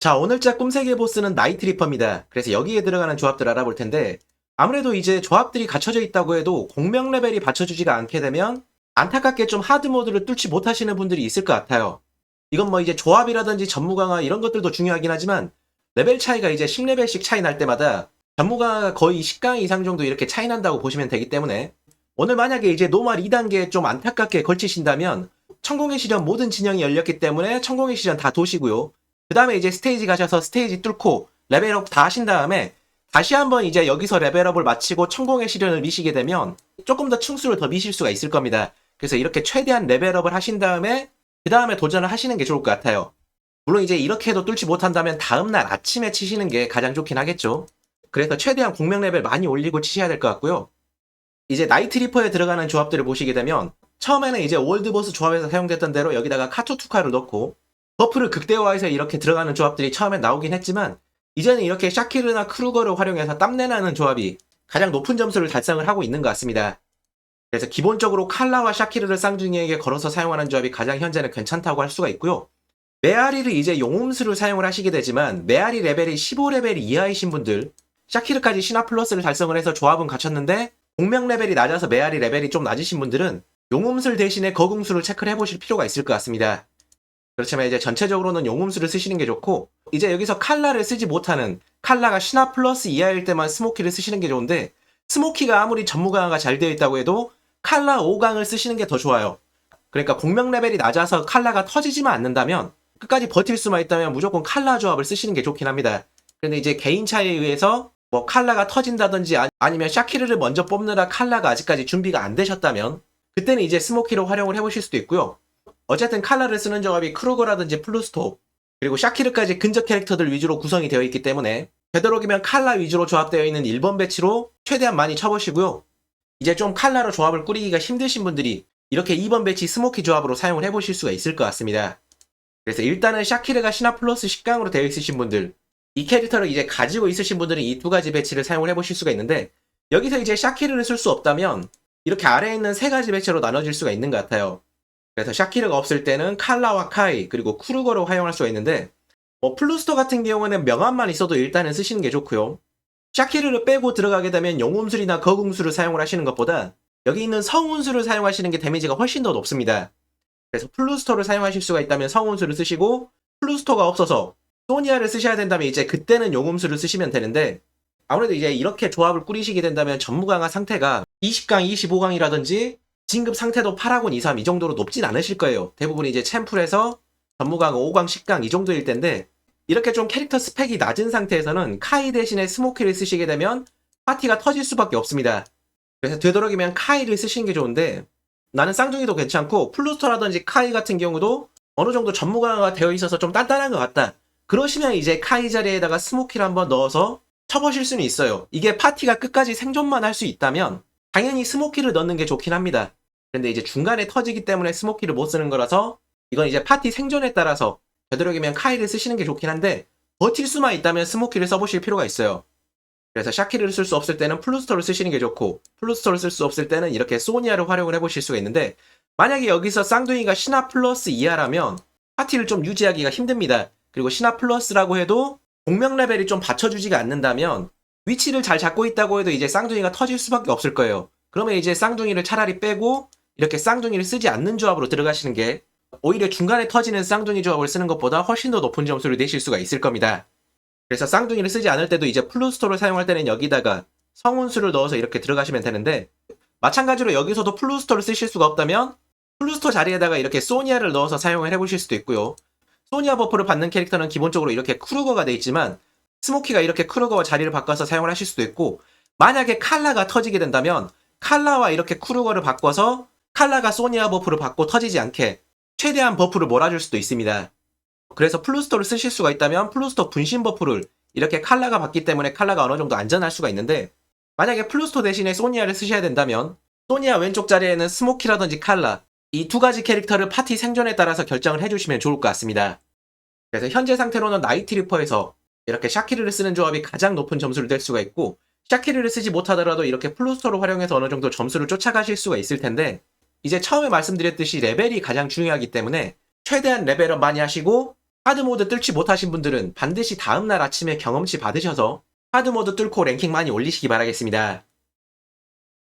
자, 오늘 자 꿈세계 보스는 나이트 리퍼입니다. 그래서 여기에 들어가는 조합들 알아볼 텐데, 아무래도 이제 조합들이 갖춰져 있다고 해도 공명 레벨이 받쳐주지가 않게 되면, 안타깝게 좀 하드 모드를 뚫지 못하시는 분들이 있을 것 같아요. 이건 뭐 이제 조합이라든지 전무 강화 이런 것들도 중요하긴 하지만, 레벨 차이가 이제 10레벨씩 차이 날 때마다, 전무 강화가 거의 10강 이상 정도 이렇게 차이 난다고 보시면 되기 때문에, 오늘 만약에 이제 노말 2단계에 좀 안타깝게 걸치신다면, 천공의 시련 모든 진영이 열렸기 때문에 천공의 시련 다 도시고요. 그 다음에 이제 스테이지 가셔서 스테이지 뚫고 레벨업 다 하신 다음에 다시 한번 이제 여기서 레벨업을 마치고 천공의 시련을 미시게 되면 조금 더 층수를 더 미실 수가 있을 겁니다. 그래서 이렇게 최대한 레벨업을 하신 다음에 그 다음에 도전을 하시는 게 좋을 것 같아요. 물론 이제 이렇게 해도 뚫지 못한다면 다음날 아침에 치시는 게 가장 좋긴 하겠죠. 그래서 최대한 공명 레벨 많이 올리고 치셔야 될 것 같고요. 이제 나이트 리퍼에 들어가는 조합들을 보시게 되면 처음에는 이제 올드보스 조합에서 사용됐던 대로 여기다가 카토투카를 넣고 버프를 극대화해서 이렇게 들어가는 조합들이 처음엔 나오긴 했지만 이제는 이렇게 샤키르나 크루거를 활용해서 땀내나는 조합이 가장 높은 점수를 달성을 하고 있는 것 같습니다. 그래서 기본적으로 칼라와 샤키르를 쌍둥이에게 걸어서 사용하는 조합이 가장 현재는 괜찮다고 할 수가 있고요. 메아리를 이제 용음수를 사용을 하시게 되지만 메아리 레벨이 15레벨 이하이신 분들 샤키르까지 신화 플러스를 달성을 해서 조합은 갖췄는데 공명 레벨이 낮아서 메아리 레벨이 좀 낮으신 분들은 용음술 대신에 거궁수를 체크를 해보실 필요가 있을 것 같습니다. 그렇지만 이제 전체적으로는 용음수를 쓰시는 게 좋고 이제 여기서 칼라를 쓰지 못하는 칼라가 신화 플러스 이하일 때만 스모키를 쓰시는 게 좋은데 스모키가 아무리 전무 강화가 잘 되어 있다고 해도 칼라 5강을 쓰시는 게 더 좋아요. 그러니까 공명 레벨이 낮아서 칼라가 터지지만 않는다면 끝까지 버틸 수만 있다면 무조건 칼라 조합을 쓰시는 게 좋긴 합니다. 그런데 이제 개인 차이에 의해서 뭐 칼라가 터진다든지 아- 아니면 샤키르를 먼저 뽑느라 칼라가 아직까지 준비가 안 되셨다면 그때는 이제 스모키로 활용을 해보실 수도 있고요. 어쨌든 칼라를 쓰는 조합이 크루거라든지 플루스토 그리고 샤키르까지 근접 캐릭터들 위주로 구성이 되어 있기 때문에 되도록이면 칼라 위주로 조합되어 있는 1번 배치로 최대한 많이 쳐보시고요. 이제 좀 칼라로 조합을 꾸리기가 힘드신 분들이 이렇게 2번 배치 스모키 조합으로 사용을 해보실 수가 있을 것 같습니다. 그래서 일단은 샤키르가 신화 플러스 10강으로 되어 있으신 분들 이 캐릭터를 이제 가지고 있으신 분들은 이 두 가지 배치를 사용을 해보실 수가 있는데 여기서 이제 샤키르를 쓸 수 없다면 이렇게 아래에 있는 세 가지 배치로 나눠질 수가 있는 것 같아요. 그래서 샤키르가 없을 때는 칼라와 카이 그리고 쿠르거로 활용할 수가 있는데 뭐 플루스터 같은 경우는 명함만 있어도 일단은 쓰시는 게 좋고요. 샤키르를 빼고 들어가게 되면 용음술이나 거궁술을 사용을 하시는 것보다 여기 있는 성운술을 사용하시는 게 데미지가 훨씬 더 높습니다. 그래서 플루스터를 사용하실 수가 있다면 성운술을 쓰시고 플루스터가 없어서 소니아를 쓰셔야 된다면 이제 그때는 용음술을 쓰시면 되는데 아무래도 이제 이렇게 조합을 꾸리시게 된다면 전무강화 상태가 20강, 25강이라든지 진급 상태도 8하군 2, 3 이 정도로 높진 않으실 거예요. 대부분 이제 챔플에서 전무강 5강, 10강 이 정도일 텐데 이렇게 좀 캐릭터 스펙이 낮은 상태에서는 카이 대신에 스모키를 쓰시게 되면 파티가 터질 수밖에 없습니다. 그래서 되도록이면 카이를 쓰시는 게 좋은데 나는 쌍둥이도 괜찮고 플루스터라든지 카이 같은 경우도 어느 정도 전무강화가 되어 있어서 좀 단단한 것 같다. 그러시면 이제 카이 자리에다가 스모키를 한번 넣어서 쳐보실 수는 있어요. 이게 파티가 끝까지 생존만 할 수 있다면 당연히 스모키를 넣는 게 좋긴 합니다. 근데 이제 중간에 터지기 때문에 스모키를 못 쓰는 거라서 이건 이제 파티 생존에 따라서 되도록이면 카이를 쓰시는 게 좋긴 한데 버틸 수만 있다면 스모키를 써보실 필요가 있어요. 그래서 샤키를 쓸 수 없을 때는 플루스터를 쓰시는 게 좋고 플루스터를 쓸 수 없을 때는 이렇게 소니아를 활용을 해보실 수가 있는데 만약에 여기서 쌍둥이가 신화 플러스 이하라면 파티를 좀 유지하기가 힘듭니다. 그리고 신화 플러스라고 해도 공명 레벨이 좀 받쳐주지가 않는다면 위치를 잘 잡고 있다고 해도 이제 쌍둥이가 터질 수밖에 없을 거예요. 그러면 이제 쌍둥이를 차라리 빼고 이렇게 쌍둥이를 쓰지 않는 조합으로 들어가시는 게 오히려 중간에 터지는 쌍둥이 조합을 쓰는 것보다 훨씬 더 높은 점수를 내실 수가 있을 겁니다. 그래서 쌍둥이를 쓰지 않을 때도 이제 플루스토를 사용할 때는 여기다가 성운수를 넣어서 이렇게 들어가시면 되는데 마찬가지로 여기서도 플루스토를 쓰실 수가 없다면 플루스토 자리에다가 이렇게 소니아를 넣어서 사용을 해보실 수도 있고요. 소니아 버프를 받는 캐릭터는 기본적으로 이렇게 크루거가 돼 있지만 스모키가 이렇게 크루거와 자리를 바꿔서 사용을 하실 수도 있고 만약에 칼라가 터지게 된다면 칼라와 이렇게 크루거를 바꿔서 칼라가 소니아 버프를 받고 터지지 않게 최대한 버프를 몰아줄 수도 있습니다. 그래서 플루스토를 쓰실 수가 있다면 플루스토 분신 버프를 이렇게 칼라가 받기 때문에 칼라가 어느 정도 안전할 수가 있는데 만약에 플루스토 대신에 소니아를 쓰셔야 된다면 소니아 왼쪽 자리에는 스모키라든지 칼라 이 두 가지 캐릭터를 파티 생존에 따라서 결정을 해주시면 좋을 것 같습니다. 그래서 현재 상태로는 나이트 리퍼에서 이렇게 샤키르를 쓰는 조합이 가장 높은 점수를 낼 수가 있고 샤키르를 쓰지 못하더라도 이렇게 플루스토를 활용해서 어느 정도 점수를 쫓아가실 수가 있을 텐데 이제 처음에 말씀드렸듯이 레벨이 가장 중요하기 때문에 최대한 레벨업 많이 하시고 하드모드 뚫지 못하신 분들은 반드시 다음날 아침에 경험치 받으셔서 하드모드 뚫고 랭킹 많이 올리시기 바라겠습니다.